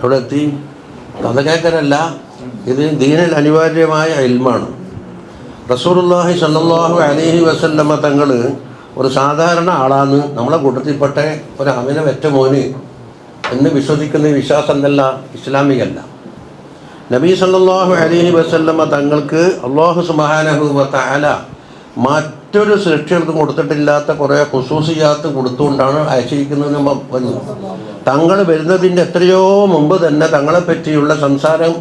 അവിടെ എത്തി കഥ കേൾക്കലല്ല ഇത് ദീനൽ അനിവാര്യമായ ഇൽമാണ്. റസൂലുള്ളാഹി സല്ലാഹു അലൈഹി വസല്ലമ തങ്ങൾ ഒരു സാധാരണ ആളാണ്. നമ്മളെ കൂട്ടത്തിൽപ്പെട്ട ഒരു അമിന വെറ്റ മോന് എന്ന് വിശ്വസിക്കുന്ന വിശ്വാസം എന്നല്ല ഇസ്ലാമികല്ല നബി സല്ലല്ലാഹു അലൈഹി വസല്ലമ തങ്ങൾക്ക് അള്ളാഹു സുബ്ഹാനഹു വ തആല മറ്റൊരു സൃഷ്ടികൾക്കും കൊടുത്തിട്ടില്ലാത്ത കുറേ ഖുസൂസിയാത്ത് കൊടുത്തുകൊണ്ടാണ് അയച്ചിരിക്കുന്നത് പറഞ്ഞു. തങ്ങൾ വരുന്നതിന്റെ എത്രയോ മുമ്പ് തന്നെ തങ്ങളെ പറ്റിയുള്ള സംസാരം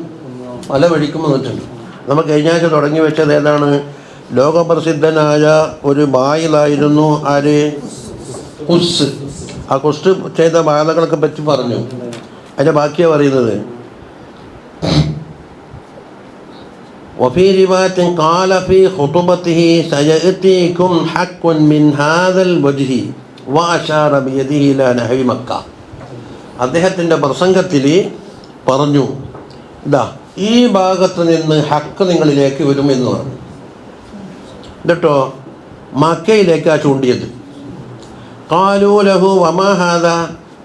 പല വഴിക്കും വന്നിട്ടുണ്ട്. നമ്മൾ കഴിഞ്ഞ ആഴ്ച തുടങ്ങി വെച്ചത് ഏതാണ്? ലോകപ്രസിദ്ധനായ ഒരു ബായിലായിരുന്നു ആര്? കുസ്. ആ കുസ് ചെയ്ത ബാധകളൊക്കെ പറ്റി പറഞ്ഞു. അതിന്റെ ബാക്കിയാണ് പറയുന്നത്. وفي رواية قال في خطبته سيأتيكم حق من هذا الوجه وأشار بيده إلى نحو مكة അദ്ദേഹത്തിൻ്റെ പ്രസംഗത്തിൽ പറഞ്ഞു ഇതാ ഈ ഭാഗത്ത് നിന്ന് ഹക്ക് നിങ്ങളിലേക്ക് വരും എന്ന് പറഞ്ഞു എന്നിട്ടോ മക്കയിലേക്കാണ് ചൂണ്ടിയത് കാലൂ ലഹു വമാഹാദ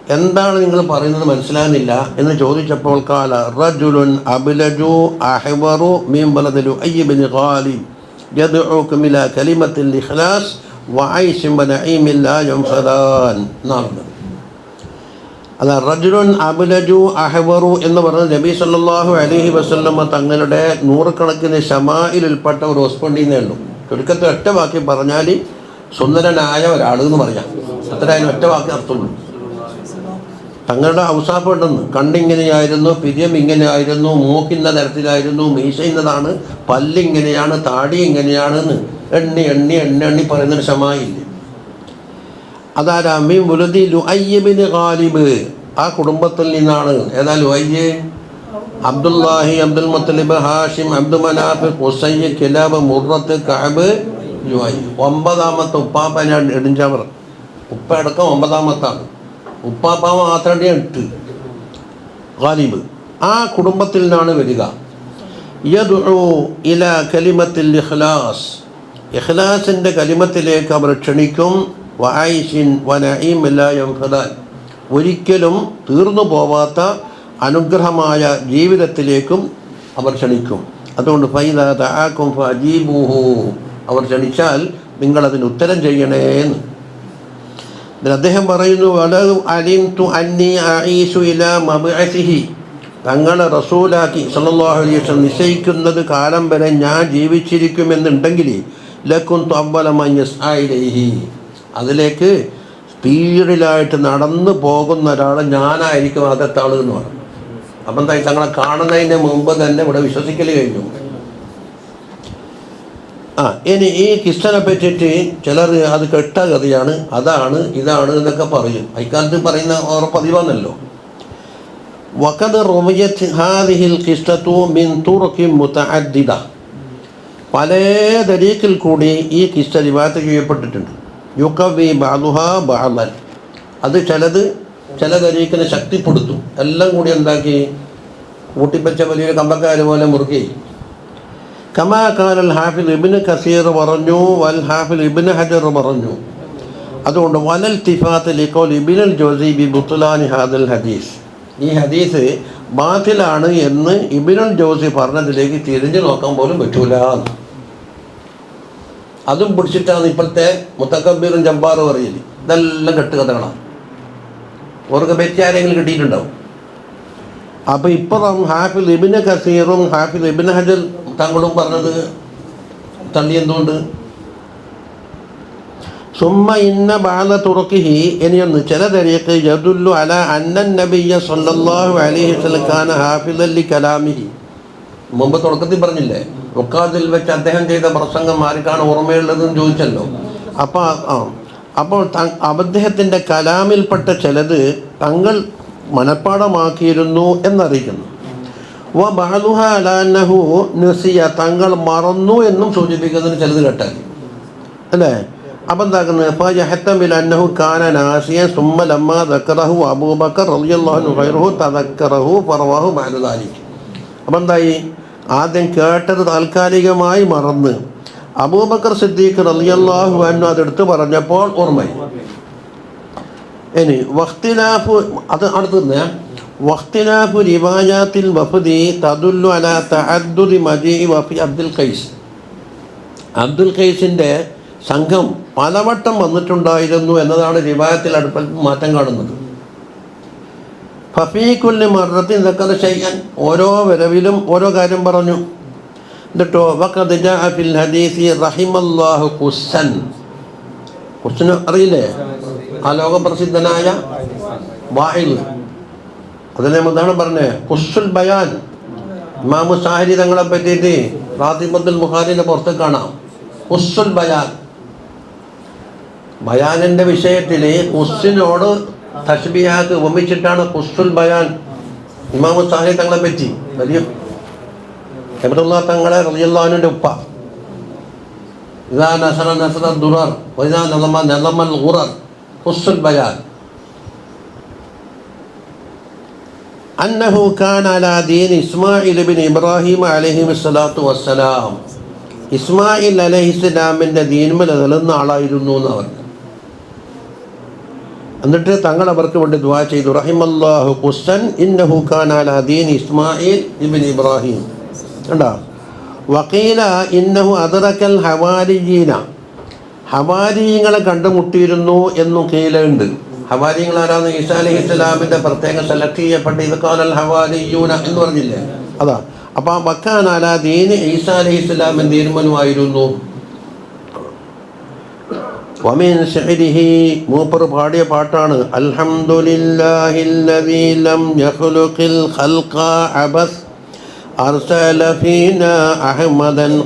എന്താണ് നിങ്ങൾ പറയുന്നത് മനസ്സിലാകുന്നില്ല എന്ന് ചോദിച്ചപ്പോൾ കാല റജുലുൻ അബിലജു അഹ്വറു മീൻ ബലദലു അയ്യബിൻ ഖാലി യദ്ഉക്കും ഇലാ കലിമത്തിൽ ഇഖ്ലാസ് വഐശിൻ വനഈമിൻ ലാ യംഫദാൻ എന്നാണ് അല്ല റജുലുൻ അബുലജു അഹ്വറു എന്ന് പറഞ്ഞ നബി സല്ലല്ലാഹു അലൈഹി വസല്ലമ തങ്ങളുടെ നൂറുകണക്കിന് ഷമായിൽ ഉൾപ്പെട്ട ഒരു ഹോസ്പണ്ടിന്നേ ഉള്ളൂ. ചുരുക്കത്തിൽ ഒറ്റ വാക്കി പറഞ്ഞാൽ സുന്ദരനായ ഒരാൾ എന്ന് പറയാം. അത്ര അതിന് ഒറ്റ വാക്കി അർത്ഥമുള്ളൂ. തങ്ങളുടെ ഔസാപ്പ് ഉണ്ടെന്ന് കണ്ടിങ്ങനെയായിരുന്നു പിരിയം ഇങ്ങനെയായിരുന്നു മൂക്കിന്ന തരത്തിലായിരുന്നു മീശ ഇന്നതാണ് പല്ലിങ്ങനെയാണ് താടി ഇങ്ങനെയാണെന്ന് എണ്ണി എണ്ണി എണ്ണി എണ്ണി പറയുന്നൊരു ഷമായില്ലേ അതാരാ? മീ മുലതി ലുഅയ്യബിന് ഖാലിബ്. ആ കുടുംബത്തിൽ നിന്നാണ്. ഏതാ ലുഅയ്യ്? അബ്ദുല്ലാഹി അബ്ദുൽ മുത്തലിബ് ഹാഷിം അബ്ദു മനാഫ് കുസയ്യ കിലാബ് മുറത്ത് കഅബ് ലുഅയ്യ്. ഒമ്പതാമത്തെ ഉപ്പാപ്പനാണ് ഇടിഞ്ചവർ. ഉപ്പ അടക്കം ഒമ്പതാമത്താണ്. ഉപ്പാപ്പ മാത്രമേ എട്ട് ഗാലിബ്. ആ കുടുംബത്തിൽ നിന്നാണ് വരിക. യദ്ഉ ഇല കലിമത്തിൽ ഇഖ്ലാസ്. ഇഖ്ലാസിന്റെ കലിമത്തിലേക്ക് അവർ ക്ഷണിക്കും. വആയിഷിൻ വനഈമില്ലായം ഫദാൻ ഒരിക്കലും തീർന്നു പോവാത്ത അനുഗ്രഹമായ ജീവിതത്തിലേക്കും അവർ ക്ഷണിക്കും. അതുകൊണ്ട് ഫൈദ താക്കും ഫഅജീബൂഹു അവർ ക്ഷണിച്ചാൽ നിങ്ങളതിന് ഉത്തരം ചെയ്യണേ എന്ന് അദ്ദേഹം പറയുന്നു അലിംതു അന്നി തങ്ങളെ റസൂലാക്കി സല്ലല്ലാഹു അലൈഹി വസല്ലം നിശ്ചയിക്കുന്നത് കാലം വരെ ഞാൻ ജീവിച്ചിരിക്കുമെന്നുണ്ടെങ്കിൽ ലക്കും തവ്വലമയ്യസ്ആയിലേഹി അതിലേക്ക് സ്പീഡിലായിട്ട് നടന്നു പോകുന്ന ഒരാൾ ഞാനായിരിക്കും ആൾ എന്ന് പറഞ്ഞു. അപ്പം തങ്ങളെ കാണുന്നതിന് മുമ്പ് തന്നെ ഇവിടെ വിശ്വസിക്കൽ കഴിഞ്ഞു. ആ ഇനി ഈ കിസ്റ്റനെ പറ്റിയിട്ട് ചിലർ അത് കെട്ട കഥയാണ് അതാണ് ഇതാണ് എന്നൊക്കെ പറയും. അക്കാലത്ത് പറയുന്ന ഓരോ പതിവാന്നല്ലോ വക്കത് റൊമിയത്ത് ഹാദിഹിൽ കിസ്റ്റത്തു മിൻ തുറക്കി മുത്തഅദ്ദിദ പല തരീക്കിൽ കൂടി ഈ കിസ്റ്റ റിവായത്ത് ചെയ്യപ്പെട്ടിട്ടുണ്ട്. യുക്കവി ബാലുഹ ബാലൻ അത് ചിലത് ചില തരീക്കിനെ ശക്തിപ്പെടുത്തും. എല്ലാം കൂടി എന്താക്കി? കൂട്ടിപ്പച്ച വലിയൊരു കമ്പക്കാർ പോലെ മുറുകി. കമാ കാലൽ ഹാഫിൽ ഇബിന് കസീർ പറഞ്ഞു വൽ ഹാഫിൽ ഇബിന് ഹജർ പറഞ്ഞു. അതുകൊണ്ട് വലൽ തിഫാത്ത് ലിക്കോൽ ഇബിനുൽ ജോസി ബി ബുത്തുലാനി ഹാദൽ ഹദീസ്. ഈ ഹദീസ് ബാത്തിലാണ് എന്ന് ഇബിനുൽ ജോസി പറഞ്ഞതിലേക്ക് തിരിഞ്ഞു നോക്കാൻ പോലും പറ്റൂല. അതും പിടിച്ചിട്ടാണ് ഇപ്പോഴത്തെ മുത്തക്കബീറും ജബ്ബാറും അറിയില്ല ഇതെല്ലാം കെട്ടുകഥകളാണ് ഓർക്ക് പറ്റി ആരെങ്കിലും കിട്ടിയിട്ടുണ്ടാവും. അപ്പോൾ ഇപ്പം ഹാഫിൽ ഇബിന് കസീറും ഹാഫിൽ ഇബിന് ഹജർ തങ്ങളും പറഞ്ഞത് തള്ളി എന്തുകൊണ്ട്? സുമ്മ ഇന്ന ബാല തുറക്കിഹി ഇനിയൊന്ന് ചില തരീക്ക് യദുല്ലു അല അന്നൻ നബിയ സല്ലല്ലാഹു അലൈഹി വസല്ലം കാന ഹാഫിദല്ലി കലാമിഹി. മുമ്പ് തുടക്കത്തിൽ പറഞ്ഞില്ലേ ഒക്കാതിൽ വെച്ച് അദ്ദേഹം ചെയ്ത പ്രസംഗം ആർക്കാണ് ഓർമ്മയുള്ളതെന്ന് ചോദിച്ചല്ലോ. അപ്പോൾ അപ്പോൾ അദ്ദേഹത്തിന്റെ കലാമിൽപ്പെട്ട ചിലത് തങ്ങൾ മനഃപ്പാടമാക്കിയിരുന്നു എന്നറിയിക്കുന്നു. വ നസിയ തങ്ങൾ മറന്നു എന്നും സൂചിപ്പിക്കുന്നതിന് ചിലത് കേട്ടാൽ. അല്ലേ? അപ്പം എന്താക്കുന്നത് കാന നാസിയ ലമ്മ ദക്കറഹു അബൂബക്കർ തദക്കറഹു അപ്പം എന്തായി? ആദ്യം കേട്ടത് താൽക്കാലികമായി മറന്ന്. അബൂബക്കർ സിദ്ദീഖ് റളിയല്ലാഹു അൻഹു അതെടുത്ത് പറഞ്ഞപ്പോൾ ഓർമ്മയായി. ഇനി വഖ്തിലാഫു അത് അടുത്തത് വഖ്തിലാഫു റിവായാത്തിൽ വഫദി തദുല്ലു അല തഅദ്ദുദി മജീ വഫി അബ്ദുൽ ഖൈസ്. അബ്ദുൽ ഖൈസിന്റെ സംഘം പലവട്ടം വന്നിട്ടുണ്ടായിരുന്നു എന്നതാണ് റിവായത്തിൽ അടുപ്പൽ മാറ്റം കാണുന്നത്. ഫഫീഖുല്ലി മർദ്ദത്തിൽ നിൽക്കുന്ന ചെയ്യാൻ ഓരോ വരവിലും ഓരോ കാര്യം പറഞ്ഞു. എന്നിട്ടോ ഹദീസി റഹിമല്ലാഹു ഖുസ്സൻ ഖുസ്സന് അറിയില്ലേ? ആ ലോകപ്രസിദ്ധനായ വായിൽ. അതിനെ എന്താണ് പറഞ്ഞത് ഖുസ്സുൽ ബയാൻ. ഇമാമു സാഹരി തങ്ങളെ പറ്റിയിട്ട് റാത്തിബത്തുൽ മുഹാരിന്റെ പുറത്ത് കാണാം. ഖുസ്സുൽ ബയാൻ. ബയാനിന്റെ വിഷയത്തിൽ ഖുസ്സിനോട് തഷ്ബിയാക്ക് ഉപമിച്ചിട്ടാണ് ഖുസ്സുൽ ബയാൻ ഇമാമു സാഹരി തങ്ങളെ പറ്റി. വലിയ എബ്രുല്ല തങ്ങളെ റളിയല്ലാഹുവിന്റെ ഉപ്പ. ഇതാ നസറ നസറ ദുറർ വൈദാ നലമ നലമൽ ഗുറർ. ഖുസ്സുൽ ബയാൻ أنه كان على دين إسماعيل بن إبراهيم عليه الصلاة والسلام ഇസ്മായിൽ അലഹി ഇസ്ലാമിൻ്റെ ദീൻമൽ നിലനിന്ന ആളായിരുന്നു എന്ന് അവർ എന്നിട്ട് തങ്ങൾ അവർക്ക് വേണ്ടി ദുആ ചെയ്തു റഹിമല്ലാഹു ഖുസ്സൻ ഇന്നഹു ഖാൻ അലാ ദീൻ ഇസ്മായിൽ ഇബ്ൻ ഇബ്രാഹിം കണ്ടോ വക്കീല ഇന്നഹു അദറക്കൽ ഹവാരിജീന ഹവാരിയങ്ങളെ കണ്ടുമുട്ടിയിരുന്നു എന്നൊക്കെയിലുണ്ട് ഹവാരിയങ്ങൾ ആരാന്ന് ഈസാ അലഹി ഇസ്ലാമിന്റെ പ്രത്യേകം സെലക്ട് ചെയ്യപ്പെട്ട ഇത് കാലൽ എന്ന് പറഞ്ഞില്ലേ? അതാ. അപ്പോൾ ആ ബക്കാൻ അലാ ദീന് ഈസാ അലഹി ഇസ്ലാമിൻ തീരുമാനമായിരുന്നു. മൂപ്പർ പാടിയ പാട്ടാണ്. അൽഹംദുലില്ലാഹില്ലദീ ലം യഖ്ലുഖിൽ ഖൽഖ അബസ് അർസല ഫീനാ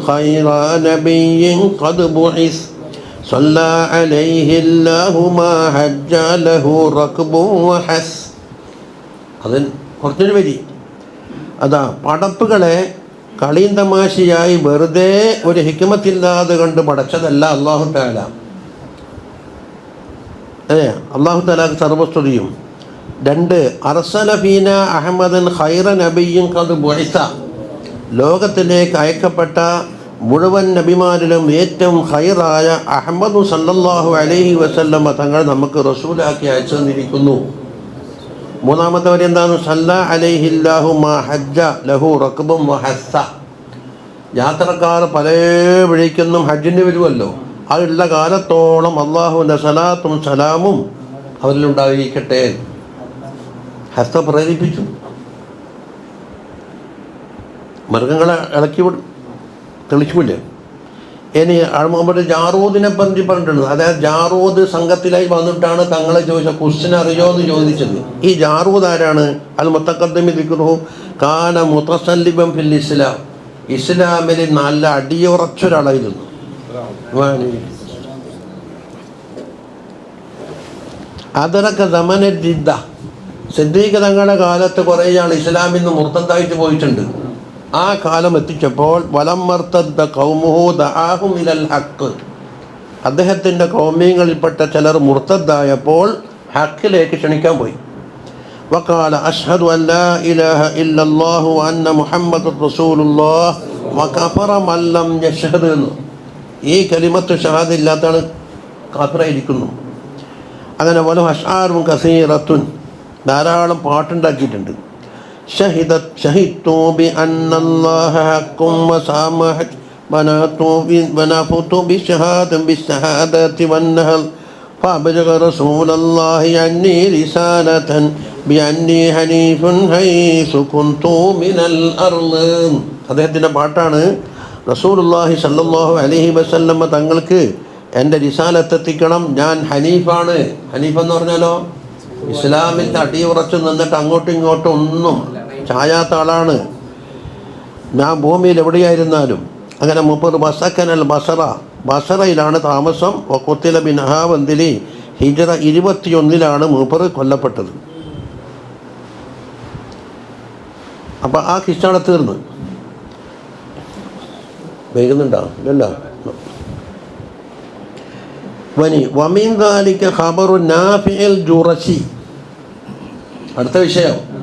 ഖൈറ നബിയ്യിൻ ഖദ് ബുഇസ് صلى عليه الله ما حج له ركب وحس അതിൽ കുറച്ചൊരു വരി അതാ പടപ്പുകളെ കളിയും തമാശയായി വെറുതെ ഒരു ഹിക്കുമത്തില്ലാതെ കണ്ട് പടച്ചതല്ല അള്ളാഹു താല അതെ അള്ളാഹു താലാക്ക് സർവസ്തുതിയും രണ്ട് അർസലഫീന അഹമ്മദൻ ഖൈറ നബിയും കത് ബൊയ്സ ലോകത്തിലേക്ക് അയക്കപ്പെട്ട മുഴുവൻ നബിമാരിലും ഏറ്റവും ഖൈറായ അഹമ്മദ് സല്ലാഹു അലൈഹി വസല്ലം തങ്ങൾ നമുക്ക് റസൂലാക്കി അയച്ചു തന്നിരിക്കുന്നു. മൂന്നാമത്തെ വരെ എന്താണ്? സല്ല അലൈഹില്ലാഹു ഹജ്ജ ലഹു റക്ബും ഹസ്സ. യാത്രക്കാർ പല വഴിക്കൊന്നും ഹജ്ജിന് വരുമല്ലോ. അതുള്ള കാലത്തോളം അള്ളാഹുവിന്റെ സലാത്തും സലാമും അവരിലുണ്ടായിരിക്കട്ടെ. ഹസ്ത പ്രേരിപ്പിച്ചു. മൃഗങ്ങളെ ഇളക്കി വിടും. തെളിച്ചുമില്ലേ ഇനി മുഹമ്മദ് ജാറൂദിനെ പറ്റി പറഞ്ഞിട്ടുണ്ട്. അതായത് ജാറൂദ് സംഘത്തിലായി വന്നിട്ടാണ് തങ്ങളെ ചോദിച്ച ക്വസ്റ്റ്യൻ അറിയോ എന്ന് ചോദിച്ചത്. ഈ ജാറൂദ് ആരാണ്? അത് മുത്തക്കദ്ദമി ദിക്കുറു കാന മുത്തസല്ലിബം ഫിൽ ഇസ്ലാം. ഇസ്ലാമിൽ നല്ല അടിയുറച്ചൊരാളായിരുന്നു. അതിനൊക്കെ ദമനിദ്ദ സിദ്ദീഖ് തങ്ങളുടെ കാലത്ത് കുറേ ആൾ ഇസ്ലാമിൽ നിന്ന് മുർത്തത്തായിട്ട് പോയിട്ടുണ്ട്. ആ കാലം എത്തിച്ചപ്പോൾ വലം മർത്തദ്ദ കൗമുഹു ഇലൽ ഹക്ക് അദ്ദേഹത്തിന്റെ കൗമ്യങ്ങളിൽപ്പെട്ട ചിലർ മുർത്തദ്ദായപ്പോൾ ഹക്കിലേക്ക് ക്ഷണിക്കാൻ പോയി. വക്കാല അഷ്ഹദു ഇലാഹ ഇല്ലല്ലാഹു അന്ന മുഹമ്മദ് റസൂലുള്ളാഹ് വകഫറ മല്ലം യഷ്ഹദ് എന്ന്. ഈ കലിമത്ത് ഷഹാദ് ഇല്ലാത്താണ് കാഫിറായിരിക്കുന്നു. അങ്ങനെ വലം അഷാറും കസീറത്തുൻ ധാരാളം പാട്ടുണ്ടാക്കിയിട്ടുണ്ട്. شهدت شهدت بأن الله حق وسامحت بنات بنافت بشهادة بالشهادة والنهل فأبلغ رسول الله عني رسالة بأني حنيف حيث كنت من الأرض അദ്ദേഹത്തിൻ്റെ പാട്ടാണ് റസൂലുള്ളാഹി സല്ലല്ലാഹു അലൈഹി വസല്ലമ തങ്ങൾക്ക് എൻ്റെ റിസാലത്തെത്തിക്കണം ഞാൻ ഹനീഫാണ് ഹനീഫ് എന്ന് പറഞ്ഞാലോ ഇസ്ലാമിൽ അടിയുറച്ച് നിന്നിട്ട് അങ്ങോട്ടും ഇങ്ങോട്ടും ഒന്നും ചായാത്ത ആളാണ്. ഞാൻ ഭൂമിയിൽ എവിടെയായിരുന്നാലും അങ്ങനെ മുപ്പത് ബസക്കനൽ ബസറ ബസറയിലാണ് താമസം. ഒക്കുത്തില ബിനഹാവന്തിലി ഹിജറ ഇരുപത്തിയൊന്നിലാണ് മൂപ്പർ കൊല്ലപ്പെട്ടത്. അപ്പം ആ കിസ്സാണ് തീർന്ന്. വൈകുന്നുണ്ടോ? ഇല്ല വനി വമീൻ ഖബറു നാഫിൽ ജുറശി. അടുത്ത വിഷയം.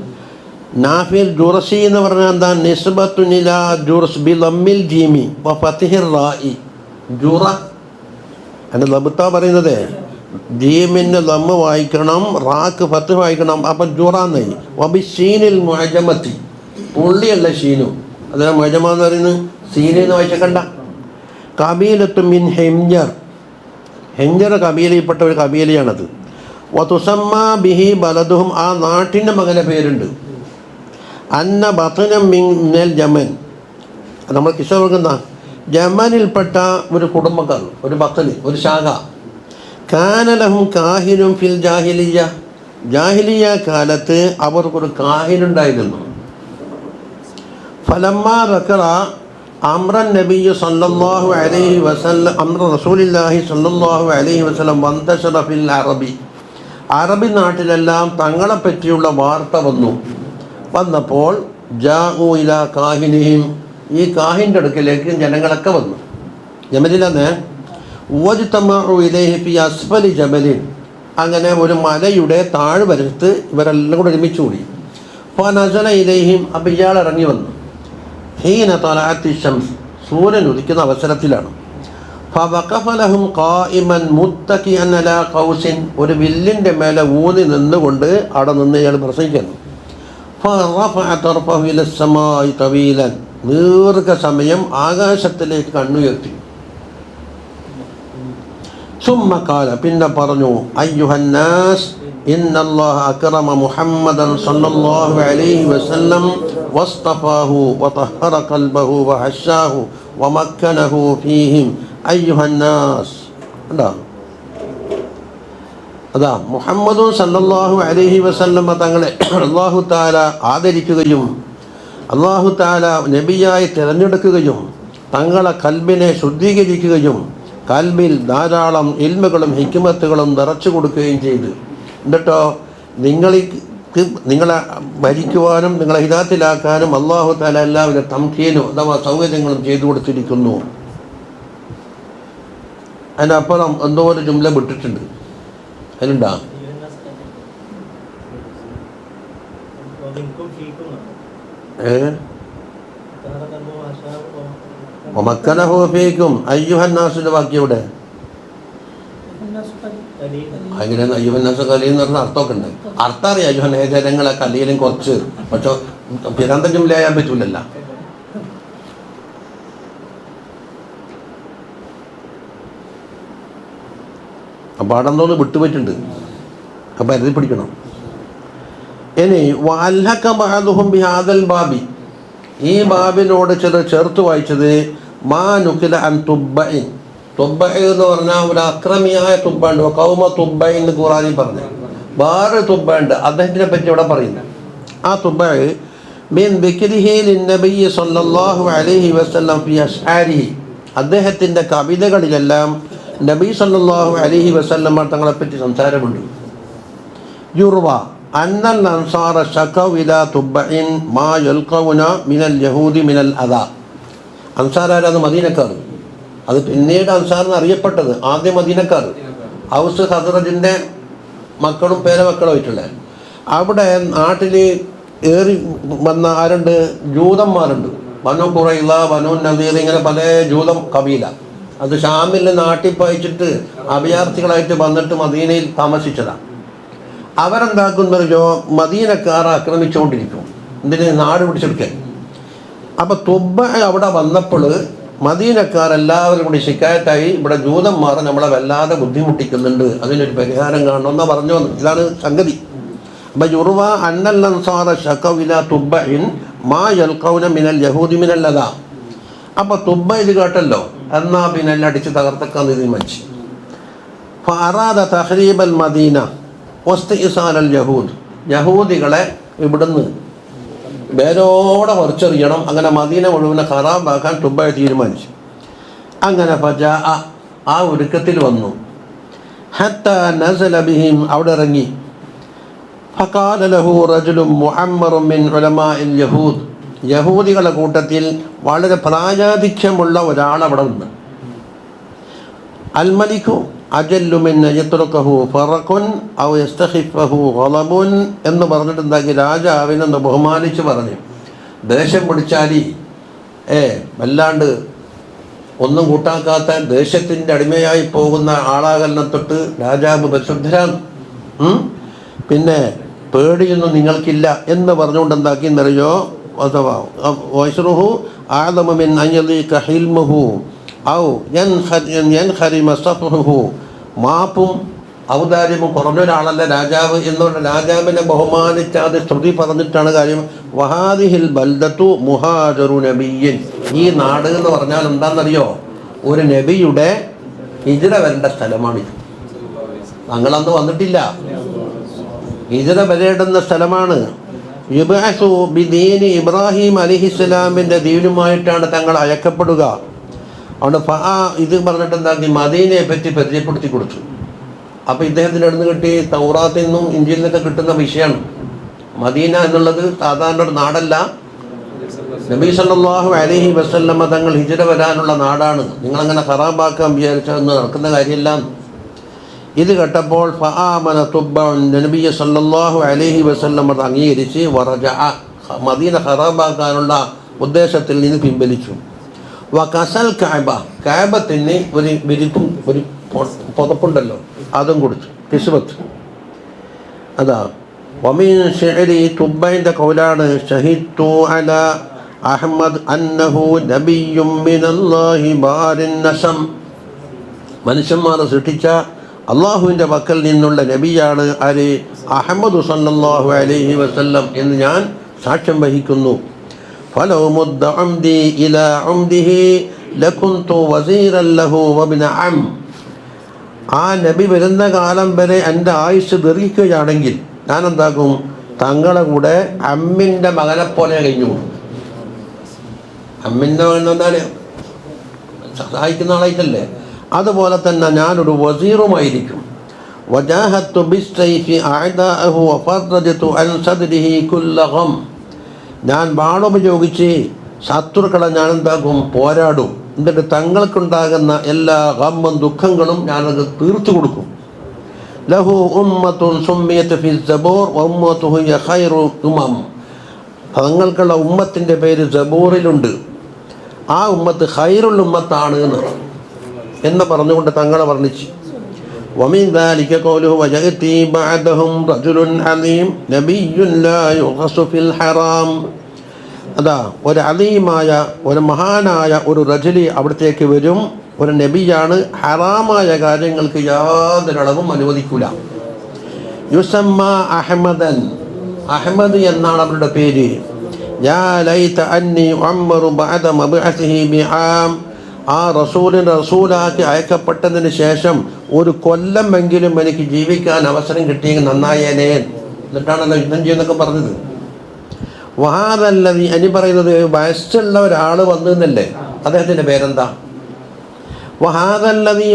നാഫിൽ ജൂറസി എന്ന് പറഞ്ഞാൽ എന്താ? നിസ്ബത്തു നില ജുറസ് ബി ലമ്മിൽ ജീമി വ ഫത്തിഹിർ റായി. ജുറ. എന്റെ ലബുത്ത പറയുന്നത് ജീമിന്റെ ലമ്മ് വായിക്കണം റാക്ക് ഫത്ത് വായിക്കണം അപ്പം ജുറാന്നായി വബി ഷീനിൽ മുഹജമത്തി പുള്ളിയല്ല ഷീനു അതിനെ മുഹജമ എന്ന് പറയുന്നത് വായിച്ച കണ്ട. കബീലത്ത് മിൻ ഹെംജർ. ഹെഞ്ചർ കബീലയിൽപ്പെട്ട ഒരു കബീലയാണത്. വതുസമ്മ ബിഹി ബലതുഹും ആ നാട്ടിന്റെ മകന്റെ പേരുണ്ട്. അന്ന ബത്തനം മിന്നൽ ജമൻ. നമ്മൾ കിശോർ കൊടുക്കുന്ന ജമനിൽപ്പെട്ട ഒരു കുടുംബക്കാർ ഒരു ബത്തന് ഒരു ശാഖ. കാനലഹും കാഹിനും ഫിൽ ജാഹിലിയ. ജാഹിലിയ കാലത്ത് അവർക്കൊരു കാഹിനുണ്ടായിരുന്നു. ഫലമ്മ റക്കറ അമ്ര നബി സല്ലല്ലാഹു അലൈഹി വസല്ല അമ്ര റസൂലില്ലാഹി സല്ലല്ലാഹു അലൈഹി വസല്ലം വന്തശറ ഫിൽ അറബി. അറബി നാട്ടിലെല്ലാം തങ്ങളെ പറ്റിയുള്ള വാർത്ത വന്നു. വന്നപ്പോൾ ഇല കാഹിനിയും ഈ കാഹിന്റെ അടുക്കിലേക്ക് ജനങ്ങളൊക്കെ വന്നു. ജമലിലെന്ന് ജമലിൻ അങ്ങനെ ഒരു മലയുടെ താഴ്വരത്ത് ഇവരെല്ലാം കൂടെ ഒരുമിച്ച് കൂടി. അപ്പോൾ നസല ഇലേഹിം അപ്പം ഇയാൾ ഇറങ്ങി വന്നു. ഹീന തലാത്തി ഷംസ് സൂര്യൻ ഉദിക്കുന്ന അവസരത്തിലാണ്. ഖായിമൻ അലാ ഖൗസിൻ ഒരു വില്ലിന്റെ മേലെ ഊന്നി നിന്നുകൊണ്ട് അവിടെ നിന്ന് ഇയാൾ പ്രസംഗിക്കുന്നു. ഫറഫഅ തർഫഹു ഇല السماء طويلا ദീർഘസമയം ആകാശത്തിലേക്ക് കണ്ണുയർത്തി ثم قال പിന്നെ പറഞ്ഞു അയ്യുഹന്നാസ് إن الله أكرم محمدا صلى الله عليه وسلم واصطفاه وطهر قلبه وحشاه ومكنه فيهم أيها الناس അതാ അതാ മുഹമ്മദും സല്ലാഹു അലഹി വസല്ലമ്മ തങ്ങളെ അള്ളാഹു താല ആദരിക്കുകയും അള്ളാഹു താല നബിയായി തിരഞ്ഞെടുക്കുകയും തങ്ങളെ കൽബിനെ ശുദ്ധീകരിക്കുകയും കൽബിൽ ധാരാളം ഇൽമകളും ഹിക്കുമത്തുകളും നിറച്ചു കൊടുക്കുകയും ചെയ്തു. എന്നിട്ടോ നിങ്ങൾക്ക് നിങ്ങളെ ഭരിക്കുവാനും നിങ്ങളെ ഹിതാത്തിലാക്കാനും അള്ളാഹു താല എല്ലാവിധ തംഖീനും അഥവാ സൗകര്യങ്ങളും ചെയ്തു കൊടുത്തിരിക്കുന്നു. അതിനപ്പുറം എന്തോ ഒരു ജുംല വിട്ടിട്ടുണ്ട്. അതിലുണ്ടോ? ഒമക്കന ഹോഫിക്കും അയ്യുഹന്നാസിന്റെ വാക്യം ഇവിടെ അങ്ങനെ അയ്യുഹന്നാസ് കലി എന്ന് പറഞ്ഞ അർത്ഥമൊക്കെ ഉണ്ട്. അർത്ഥം അറിയാം. അയ്യുഹൻ ഏകജനങ്ങളെ കലിയിലും കുറച്ച്. പക്ഷെ പിറന്ത ജുമലയാൻ പറ്റൂലല്ലോ. അപ്പോൾ അവിടെ എന്തോന്ന് വിട്ടുപോയിട്ടുണ്ട്. അപ്പം എഴുതി പിടിക്കണം. ഇനി വാല്ലക്ക ബഹദുഹും ബിഹാദൽ ബാബി. ഈ ബാബിനോട് ചില ചേർത്ത് വായിച്ചത് മാ നുക്കില അൻ തുബൈൻ തുബൈ എന്ന് പറഞ്ഞാൽ ഒരു അക്രമിയായ തുബ്ബുണ്ട് കൗമ തുബ്ബൈ എന്ന് ഖുറാനിൽ പറഞ്ഞു. വേറെ തുബ്ബുണ്ട് അദ്ദേഹത്തിനെ പറ്റി ഇവിടെ പറയുന്നു. ആ തുബൈ മീൻ ബിക്രിഹി നബി സല്ലല്ലാഹു അലൈഹി വസല്ലം അദ്ദേഹത്തിന്റെ കവിതകളിലെല്ലാം നബി സല്ലല്ലാഹു അലൈഹി വസല്ലം തങ്ങളെപ്പറ്റി സംസാരമുണ്ട്. യുർവ അന്നൽ അൻസാറ ശകൗ ഇലാ തുബ്ബഇൻ മാ യൽഖൗന മിനൽ യഹൂദി മിനൽ അദാ. അൻസാരാരാന്ന് മദീനക്കാർ അത് പിന്നീട് അൻസാർ എന്ന് അറിയപ്പെട്ടത് ആദ്യം മദീനക്കാർ ഹൗസ് ഹസറജിന്റെ മക്കളും പേരമക്കളും ആയിട്ടുള്ള. അവിടെ നാട്ടിൽ ഏറി വന്ന ആരുണ്ട് ജൂതന്മാരുണ്ട്. ബനു കുറയില്ല ബനു നദീർ ഇങ്ങനെ പല ജൂതം കബീല. അത് ഷാമിൽ നാട്ടിൽ പയച്ചിട്ട് അഭയാർത്ഥികളായിട്ട് വന്നിട്ട് മദീനയിൽ താമസിച്ചതാണ് അവരെന്താക്കുന്നോ മദീനക്കാർ ആക്രമിച്ചുകൊണ്ടിരിക്കും എന്തിന്? നാട് പിടിച്ചെടുക്കാൻ. അപ്പം തുബ അവിടെ വന്നപ്പോൾ മദീനക്കാർ എല്ലാവരും കൂടി ശിക്കായത്തായി ഇവിടെ ജൂതന്മാർ നമ്മളെ വല്ലാതെ ബുദ്ധിമുട്ടിക്കുന്നുണ്ട്. അതിനൊരു പരിഹാരം കാണണമെന്ന് പറഞ്ഞു വന്നു ഇതാണ് സംഗതി. അപ്പം ജുറുവ അന്നൽ അൻസാറ ഷക്കവില തുബ്ബഇൻ മാ യൽക്കൗന മിനൽ യഹൂദി മിനല്ലതാ അപ്പോൾ തുബ്ബ ഇത് കേട്ടല്ലോ. എന്നാ പിന്നെ എല്ലാം അടിച്ച് തകർത്തക്കാൻ തീരുമാനിച്ചു ഫറാദ തഹ്രീബൽ മദീന ഒസ്തിസാനൽ യഹൂദ്. യഹൂദികളെ ഇവിടുന്ന് വേരോടെ മറിച്ചെറിയണം. അങ്ങനെ മദീന മുഴുവനെ ഖറാബാക്കാൻ ടുബായി തീരുമാനിച്ചു. അങ്ങനെ ഫജ ആ ഒരുക്കത്തിൽ വന്നു. ഹത്ത നസല ബിഹിം അവിടെ ഇറങ്ങി. ഫക്കാല ലഹു റജുലും മുഹമ്മറും മിൻ ഉലമാഇൽ യഹൂദ്. യഹൂദികളുടെ കൂട്ടത്തിൽ വളരെ പ്രായാധിക്യമുള്ള ഒരാൾ അവിടെ ഉണ്ട് അൽമലിക്കു അജല്ലുമിൻ യത്രുക്കഹു ഫറഖുൻ ഔ യസ്തഹിഫഹു ഗളബുൻ എന്ന് പറഞ്ഞിട്ടുണ്ടാക്കി രാജാവിനെന്ന് ബഹുമാനിച്ച് പറഞ്ഞു. ദേഷ്യം പിടിച്ചാലി ഏ വല്ലാണ്ട് ഒന്നും കൂട്ടാക്കാത്ത ദേഷ്യത്തിന്റെ അടിമയായി പോകുന്ന ആളാകലിനെ തൊട്ട് രാജാവ് പരിശുദ്ധരാണ് പിന്നെ പേടിയൊന്നും നിങ്ങൾക്കില്ല എന്ന് പറഞ്ഞുകൊണ്ട് എന്താക്കിയെന്നറിയോ അഥവാ വൈസ്രുഹു ആദമമിൻ ഹിൽമുഹു. ഔ സഫ്ഹുഹു. മാപ്പും ഔദാര്യവും കുറഞ്ഞ ഒരാളല്ല രാജാവ് എന്നുള്ള രാജാവിനെ ബഹുമാനിച്ച അത് ശ്രുതി പറഞ്ഞിട്ടാണ് കാര്യം. വഹാദിഹിൽ ബൽദത്തു മുഹാജറു നബിയൻ ഈ നാട് എന്ന് പറഞ്ഞാൽ എന്താണെന്നറിയോ? ഒരു നബിയുടെ ഹിജറ വരേണ്ട സ്ഥലമാണിത് ഞങ്ങളന്ന് വന്നിട്ടില്ല. ഹിജറ വരേണ്ടുന്ന സ്ഥലമാണ്. യുബാസു ബിദീനി ഇബ്രാഹിം അലിഹിസ്ലാമിന്റെ ദീനുമായിട്ടാണ് തങ്ങൾ അയക്കപ്പെടുക. അതുകൊണ്ട് ഫ ഇത് പറഞ്ഞിട്ട് എന്താക്കി മദീനയെ പറ്റി പരിചയപ്പെടുത്തി കൊടുത്തു. അപ്പോൾ ഇദ്ദേഹത്തിന്റെ അടുത്ത് കിട്ടി തൗറാത്തിൽ നിന്നും ഇന്ത്യയിൽ നിന്നൊക്കെ കിട്ടുന്ന വിഷയമാണ്. മദീന എന്നുള്ളത് സാധാരണ ഒരു നാടല്ല. നബീ സല്ലാഹു അലഹി വസല്ലമ തങ്ങൾ ഹിജറ വരാനുള്ള നാടാണ്. നിങ്ങളങ്ങനെ ഖറാബാക്കാൻ വിചാരിച്ചതെന്ന് നടക്കുന്ന കാര്യമില്ല ഇത് കേട്ടപ്പോൾ ഫഹാമന തുബ്ബൻ നബിയ സല്ലല്ലാഹു അലൈഹി വസല്ലം അത് അംഗീകരിച്ച് വറജ മദീന ഖറാബാക്കാനുള്ള ഉദ്ദേശത്തിൽ നിന്ന് പിൻവലിച്ചു. വ കസൽ കാബ കാബത്തിന് ഒരു വിരിപ്പും ഒരു പുതപ്പുണ്ടല്ലോ അതും കൊടുത്തു കിസ്ബത്ത് അതാ വമീൻ ഷെഹരി തുബൈന്റെ കൗലാണ് ഷഹിത്തു അല അഹമ്മദ് അന്നഹു നബിയും മനുഷ്യന്മാരെ സൃഷ്ടിച്ച അള്ളാഹുവിന്റെ പക്കൽ നിന്നുള്ള നബിയാണ് ആര്? അഹമ്മദ് സല്ലല്ലാഹു അലൈഹി വസല്ലം എന്ന് ഞാൻ സാക്ഷ്യം വഹിക്കുന്നു. ആ നബി വരുന്ന കാലം വരെ എന്റെ ആയുസ് ദീർഘിക്കുകയാണെങ്കിൽ ഞാൻ എന്താക്കും തങ്ങളെ കൂടെ അമ്മിന്റെ മകനെ പോലെ കഴിഞ്ഞു. അമ്മിന്റെ മകൻ എന്താണ് സഹായിക്കുന്ന ആളായിട്ടല്ലേ? അതുപോലെ തന്നെ ഞാനൊരു വസീറുമായിരിക്കും. ഞാൻ ബാണുപയോഗിച്ച് ശത്രുക്കളെ ഞാൻ എന്താക്കും പോരാടും. എന്നിട്ട് തങ്ങൾക്കുണ്ടാകുന്ന എല്ലാ ഗമ്മും ദുഃഖങ്ങളും ഞാൻ അത് തീർത്തു കൊടുക്കും. ലഹു ഉമ്മത്തുൻ തങ്ങൾക്കുള്ള ഉമ്മത്തിന്റെ പേര് സബൂറിലുണ്ട്. ആ ഉമ്മത്ത് ഖൈറുൽ ഉമ്മത്താണ് എന്ന്. എന്ന് പറഞ്ഞുകൊണ്ട് തങ്ങളെ വർണ്ണിച്ചു ومن ذلك قوله ويأتي بعدهم رجل عظيم نبي لا يغص في الحرام അതാ ഒരു അലീമായ ഒരു മഹാനായ ഒരു റജലി അവിടത്തേക്ക് വരും ഒരു നബിയാണ് ഹറാമായ കാര്യങ്ങൾക്ക് യാതൊരു അളവും അനുവദിക്കൂല യുസമ്മ അഹമ്മദൻ അഹമ്മദ് എന്നാണ് അവരുടെ പേര് യാ ലൈത അന്നി ഉമ്മറു ബഅദ മബ്അസിഹി ബിആം ആ റസൂലിന് റസൂലാക്കി അയക്കപ്പെട്ടതിന് ശേഷം ഒരു കൊല്ലമെങ്കിലും എനിക്ക് ജീവിക്കാൻ അവസരം കിട്ടിയെങ്കിൽ നന്നായേനെ. എന്നിട്ടാണല്ലോ യുദ്ധം ചെയ്യുന്നൊക്കെ പറഞ്ഞത്. വഹാദല്ലതി അനി പറയുന്നത് വയസ്സുള്ള ഒരാൾ വന്നു എന്നല്ലേ അദ്ദേഹത്തിന്റെ പേരെന്താ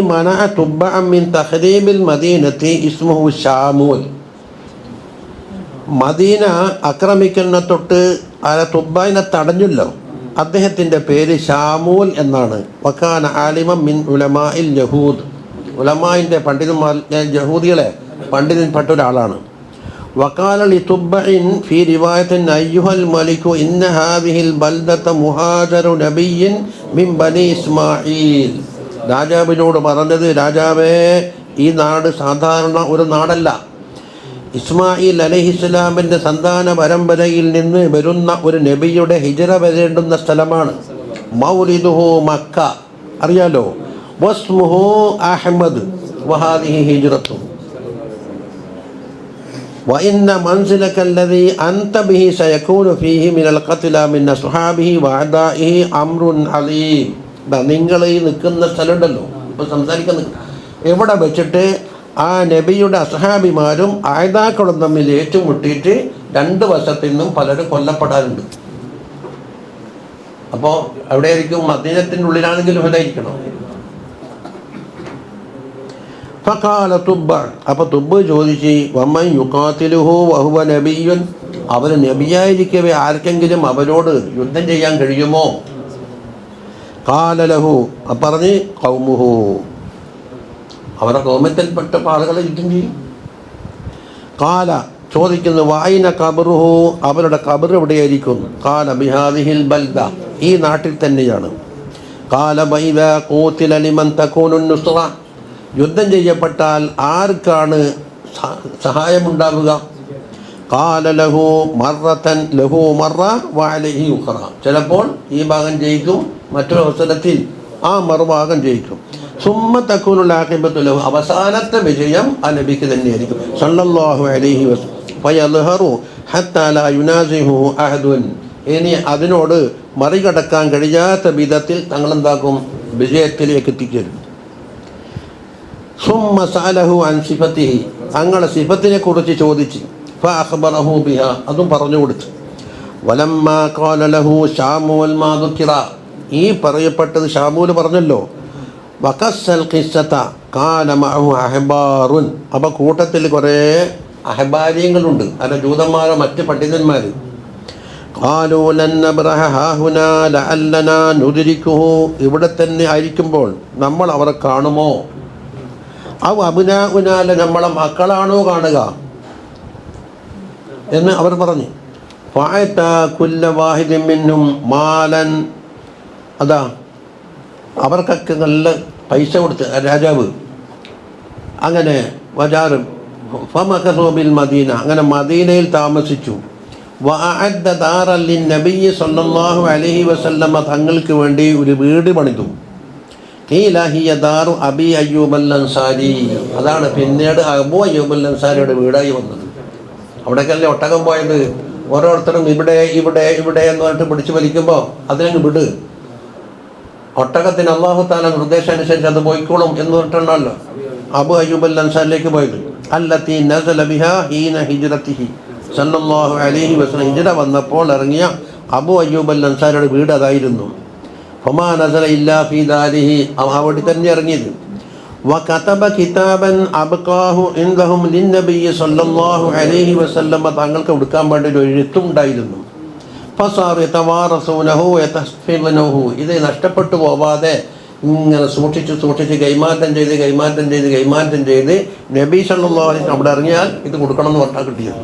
മന തുബ്ബ മിൻ തഹ്രീബിൽ മദീനത്തി ഇസ്മുഹു ഷാമൂൽ മദീന ആക്രമിക്കുന്ന തൊട്ട് ആ തുബ്ബായിനെ തടഞ്ഞല്ലോ. അദ്ദേഹത്തിന്റെ പേര് ഷാമൂൽ എന്നാണ്. വക്കാന ആലിമ മിൻ ഉലമായിൽ ജഹൂദ് ഉലമായിന്റെ പണ്ഡിതന്മാർ ജഹൂദികളെ പണ്ഡിതൻപ്പെട്ട ഒരാളാണ് റിവായത്തിൻ മിൻ രാജാവിനോട് പറഞ്ഞത് രാജാവേ ഈ നാട് സാധാരണ ഒരു നാടല്ല. ഇസ്മായിൽ അലഹിസ്ലാമിൻ്റെ സന്താന പരമ്പരയിൽ നിന്ന് വരുന്ന ഒരു നബിയുടെ ഹിജറ വരേണ്ടുന്ന സ്ഥലമാണ് മൗലിദുഹു മക്ക അറിയാലോ വസ്മുഹു അഹമ്മദ് വഹാദിഹി ഹിജ്റത്തു وإن منزلك الذي أنت به سيكون فيه من القتلى من أصحابه وأعدائه أمر عليم ദാ നിങ്ങൾ ഈ നിൽക്കുന്ന സ്ഥലമുണ്ടല്ലോ ഇപ്പോൾ സംസാരിക്കാൻ നിൽക്കുന്ന എവിടെ വെച്ചിട്ട് ആ നബിയുടെ അസഹാബിമാരും ആയുധാക്കളും തമ്മിൽ ഏറ്റുമുട്ടിയിട്ട് രണ്ട് വശത്തു നിന്നും പലരും കൊല്ലപ്പെടാറുണ്ട്. അപ്പോൾ എവിടെയായിരിക്കും മദീനത്തിന്റെ ഉള്ളിലാണെങ്കിലും ഇതായിരിക്കണം. ഫക്കാല തുബ്ബ. അപ്പോൾ തുബ്ബ് ചോദിച്ച് വമ്മൻ വഹുവ നബിയുൻ? അവന് നബിയായിരിക്കവേ ആർക്കെങ്കിലും അവരോട് യുദ്ധം ചെയ്യാൻ കഴിയുമോ? കാലലഹു പറഞ്ഞ് കൗമുഹു അവരുടെ കോമത്തിൽപ്പെട്ട ആളുകളെ യുദ്ധം ചെയ്യും. കാല ചോദിക്കുന്നു വായിന കബറുഹു? അവരുടെ കബർ എവിടെയായിരിക്കും? കാല ബിഹാദിഹിൽ ബൽദ. ഈ നാട്ടിൽ തന്നെയാണ്. കാല ബൈദ കൂത്തില ലിമൻ നുസ്ര യുദ്ധം ചെയ്യപ്പെട്ടാൽ ആർക്കാണ് സഹായമുണ്ടാവുക? കാല ലഹു മറത്തൻ ലഹു മറ വാലഹി ഉഖറ ചിലപ്പോൾ ഈ ഭാഗം ജയിക്കും മറ്റൊരു അവസരത്തിൽ ആ മറുഭാഗം ജയിക്കും. അവസാനത്തെ വിജയം ആ നബിക്ക് തന്നെയായിരിക്കും. ഇനി അതിനോട് മറികടക്കാൻ കഴിയാത്ത വിധത്തിൽ തങ്ങൾ എന്താക്കും വിജയത്തിലേക്ക് എത്തിച്ചേരും. സുമ്മ തങ്ങളുടെ സിഫത്തിനെ കുറിച്ച് ചോദിച്ച്. അതും പറഞ്ഞു കൊടുത്തു. ഈ പറയപ്പെട്ടത് ഷാമൂൽ പറഞ്ഞല്ലോ. വക്കസ്സൽ അഹബാറുൻ. അപ്പോൾ കൂട്ടത്തിൽ കുറേ അഹബാരിയങ്ങളുണ്ട്. അല്ല ജൂതന്മാരോ മറ്റ് പണ്ഡിതന്മാർ ഇവിടെ തന്നെ ആയിരിക്കുമ്പോൾ നമ്മൾ അവരെ കാണുമോ? അവ അബുനാഉനാല നമ്മളെ മക്കളാണോ കാണുക? എന്ന് അവർ പറഞ്ഞു. ഫായത്ത കുല്ല വാഹിദിമിന്നും മാലൻ. അതാ അവർക്കൊക്കെ നല്ല പൈസ കൊടുത്ത് രാജാവ്. അങ്ങനെ വജാറും ഫമഖസോബിൽ മദീന അങ്ങനെ മദീനയിൽ താമസിച്ചു. വഅഅദ്ദ ദാറൻ ലിന്നബിയ്യി സ്വല്ലല്ലാഹു അലൈഹി തങ്ങൾക്ക് വേണ്ടി ഒരു വീട് പണിതു. ദാറു അബി അയ്യൂബ് അൻസാരി അതാണ് പിന്നീട് അബു അയ്യൂബ് അൻസാരിയുടെ വീടായി വന്നത്. അവിടേക്കല്ലേ ഒട്ടകം പോയത്? ഓരോരുത്തരും ഇവിടെ ഇവിടെ ഇവിടെ എന്ന് പറഞ്ഞിട്ട് പിടിച്ചു വലിക്കുമ്പോൾ അതിനങ്ങ് വിട്. ഒട്ടകത്തിന് അള്ളാഹു താല നിർദ്ദേശം അനുസരിച്ച് അത് പോയിക്കോളും എന്ന് പറഞ്ഞിട്ടുണ്ടല്ലോ. അബു അയ്യൂബ് അൽ അൻസാരിലേക്ക് പോയത് നസല ബിഹ ഹീന ഹിജ്റത്തിഹി. സല്ലല്ലാഹു അലൈഹി വസല്ലം ഹിജ്റ വന്നപ്പോൾ ഇറങ്ങിയ അബു അയ്യൂബ് അൽ അൻസാരിയുടെ വീട് അതായിരുന്നു. ഫമാ നസല ഇല്ലാ ഫീ ദാരിഹി അവ അവിടെ തന്നെ ഇറങ്ങിയത്. വകതബ കിതാബൻ അബ്ഖാഹു ഇൻദഹും ലിന്നബി സല്ലല്ലാഹു അലൈഹി വസല്ലം. തങ്ങൾക്ക് കൊടുക്കാൻ വേണ്ടി ഒരു എഴുത്തും ഉണ്ടായിരുന്നു ഫസാർ യതവാറസൂനഹു യതസ്ഫിദനഹു ഇത് നഷ്ടപ്പെട്ടു പോവാതെ ഇങ്ങനെ സൂക്ഷിച്ച് സൂക്ഷിച്ച് കൈമാറ്റം ചെയ്ത് കൈമാറ്റം ചെയ്ത് കൈമാറ്റം ചെയ്ത് നബി വസല്ലം അവിടെ ഇറങ്ങിയാൽ ഇത് കൊടുക്കണം എന്ന് പറഞ്ഞാൽ കിട്ടിയത്.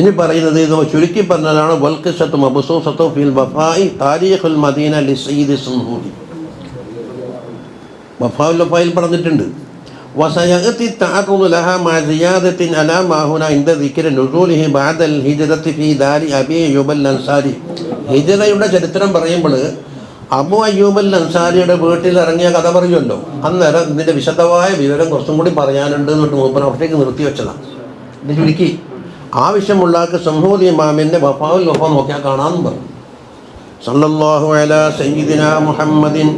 ഇനി പറയുന്നത് ഇത് ചുരുക്കി പറഞ്ഞതാണ് വൽക്കിസത്തും മബസൂസത്തു ഫിൽ വഫായി താരീഖുൽ മദീന ലിസീദ് സുൻഹൂരി വഫാഉൽ വഫായിൽ പറഞ്ഞിട്ടുണ്ട്. وسيأتي التعرض لها مع زيادة على ما هنا عند ذكر نزوله بعد الهجرة في دار أبي أيوب الأنصاري ഹിജറയുടെ ചരിത്രം പറയുമ്പോൾ അബു അയ്യൂബ് അൽ അൻസാരിയുടെ വീട്ടിൽ ഇറങ്ങിയ കഥ പറയുമല്ലോ അന്നേരം ഇതിൻ്റെ വിശദമായ വിവരം കുറച്ചും കൂടി പറയാനുണ്ട് എന്നിട്ട് മൂപ്പൻ അവിടേക്ക് നിർത്തി വെച്ചതാണ് ഇത് ചുരുക്കി ആവശ്യമുള്ളാക്ക് സംഹൂദി ഇമാമിൻ്റെ വഫാവുൽ വഫ നോക്കിയാൽ കാണാമെന്ന് പറഞ്ഞു സല്ലല്ലാഹു അലാ സയ്യിദിന മുഹമ്മദിൻ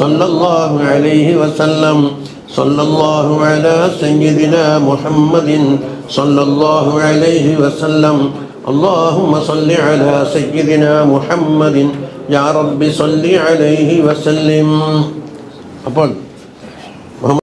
സല്ലല്ലാഹു അലൈഹി വസല്ലം സല്ലല്ലാഹു അലാ സയ്യിദിന മുഹമ്മദിൻ സല്ലല്ലാഹു അലൈഹി വസല്ലം اللهم صل على سيدنا محمد يا رب صل عليه وسلم അപ്പോൾ